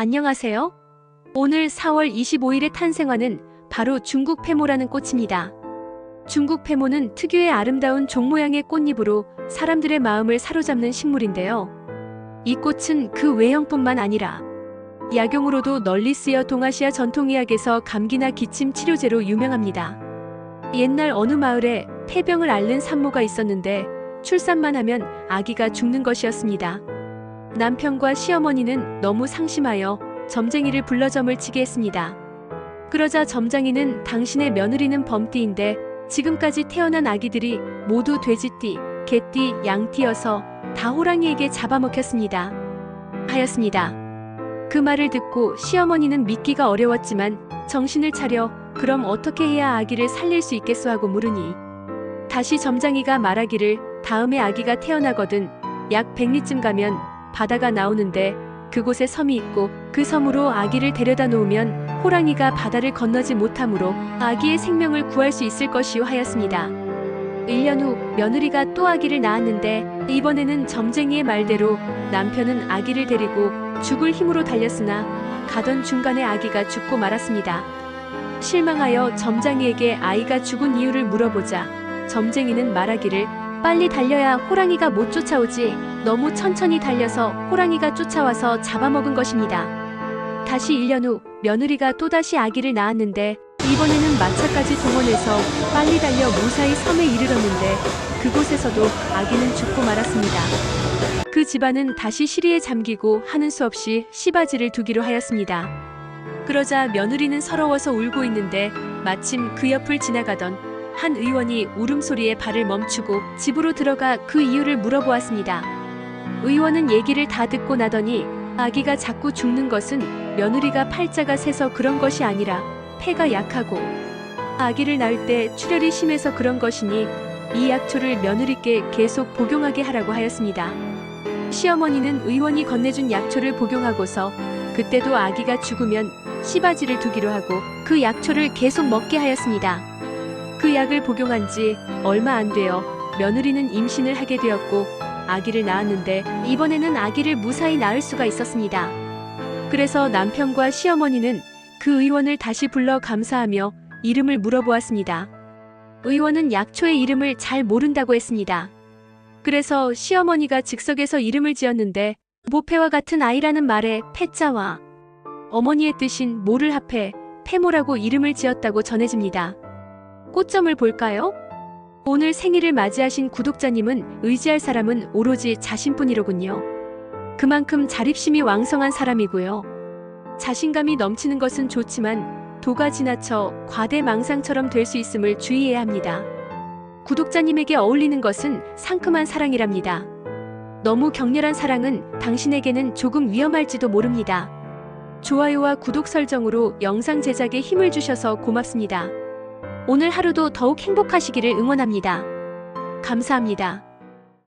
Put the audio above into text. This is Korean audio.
안녕하세요. 오늘 4월 25일에 탄생하는 바로 중국 페모라는 꽃입니다. 중국 페모는 특유의 아름다운 종 모양의 꽃잎으로 사람들의 마음을 사로잡는 식물인데요. 이 꽃은 그 외형뿐만 아니라 약용으로도 널리 쓰여 동아시아 전통의학에서 감기나 기침 치료제로 유명합니다. 옛날 어느 마을에 폐병을 앓는 산모가 있었는데 출산만 하면 아기가 죽는 것이었습니다. 남편과 시어머니는 너무 상심하여 점쟁이를 불러 점을 치게 했습니다. 그러자 점장이는 당신의 며느리는 범띠인데 지금까지 태어난 아기들이 모두 돼지띠, 개띠, 양띠여서 다 호랑이에게 잡아먹혔습니다. 하였습니다. 그 말을 듣고 시어머니는 믿기가 어려웠지만 정신을 차려 그럼 어떻게 해야 아기를 살릴 수 있겠소 하고 물으니 다시 점장이가 말하기를 다음에 아기가 태어나거든 약 100리쯤 가면 바다가 나오는데 그곳에 섬이 있고 그 섬으로 아기를 데려다 놓으면 호랑이가 바다를 건너지 못하므로 아기의 생명을 구할 수 있을 것이요 하였습니다. 1년 후 며느리가 또 아기를 낳았는데 이번에는 점쟁이의 말대로 남편은 아기를 데리고 죽을 힘으로 달렸으나 가던 중간에 아기가 죽고 말았습니다. 실망하여 점장이에게 아이가 죽은 이유를 물어보자 점쟁이는 말하기를 빨리 달려야 호랑이가 못 쫓아오지 너무 천천히 달려서 호랑이가 쫓아와서 잡아먹은 것입니다. 다시 1년 후 며느리가 또다시 아기를 낳았는데 이번에는 마차까지 동원해서 빨리 달려 무사히 섬에 이르렀는데 그곳에서도 아기는 죽고 말았습니다. 그 집안은 다시 시리에 잠기고 하는 수 없이 시바지를 두기로 하였습니다. 그러자 며느리는 서러워서 울고 있는데 마침 그 옆을 지나가던 한 의원이 울음소리에 발을 멈추고 집으로 들어가 그 이유를 물어보았습니다. 의원은 얘기를 다 듣고 나더니 아기가 자꾸 죽는 것은 며느리가 팔자가 세서 그런 것이 아니라 폐가 약하고 아기를 낳을 때 출혈이 심해서 그런 것이니 이 약초를 며느리께 계속 복용하게 하라고 하였습니다. 시어머니는 의원이 건네준 약초를 복용하고서 그때도 아기가 죽으면 시바지를 두기로 하고 그 약초를 계속 먹게 하였습니다. 그 약을 복용한 지 얼마 안 되어 며느리는 임신을 하게 되었고 아기를 낳았는데 이번에는 아기를 무사히 낳을 수가 있었습니다. 그래서 남편과 시어머니는 그 의원을 다시 불러 감사하며 이름을 물어보았습니다. 의원은 약초의 이름을 잘 모른다고 했습니다. 그래서 시어머니가 즉석에서 이름을 지었는데 모패와 같은 아이라는 말에 패자와 어머니의 뜻인 모를 합해 패모라고 이름을 지었다고 전해집니다. 꽃점을 볼까요? 오늘 생일을 맞이하신 구독자님은 의지할 사람은 오로지 자신뿐이로군요. 그만큼 자립심이 왕성한 사람이고요. 자신감이 넘치는 것은 좋지만 도가 지나쳐 과대망상처럼 될 수 있음을 주의해야 합니다. 구독자님에게 어울리는 것은 상큼한 사랑이랍니다. 너무 격렬한 사랑은 당신에게는 조금 위험할지도 모릅니다. 좋아요와 구독 설정으로 영상 제작에 힘을 주셔서 고맙습니다. 오늘 하루도 더욱 행복하시기를 응원합니다. 감사합니다.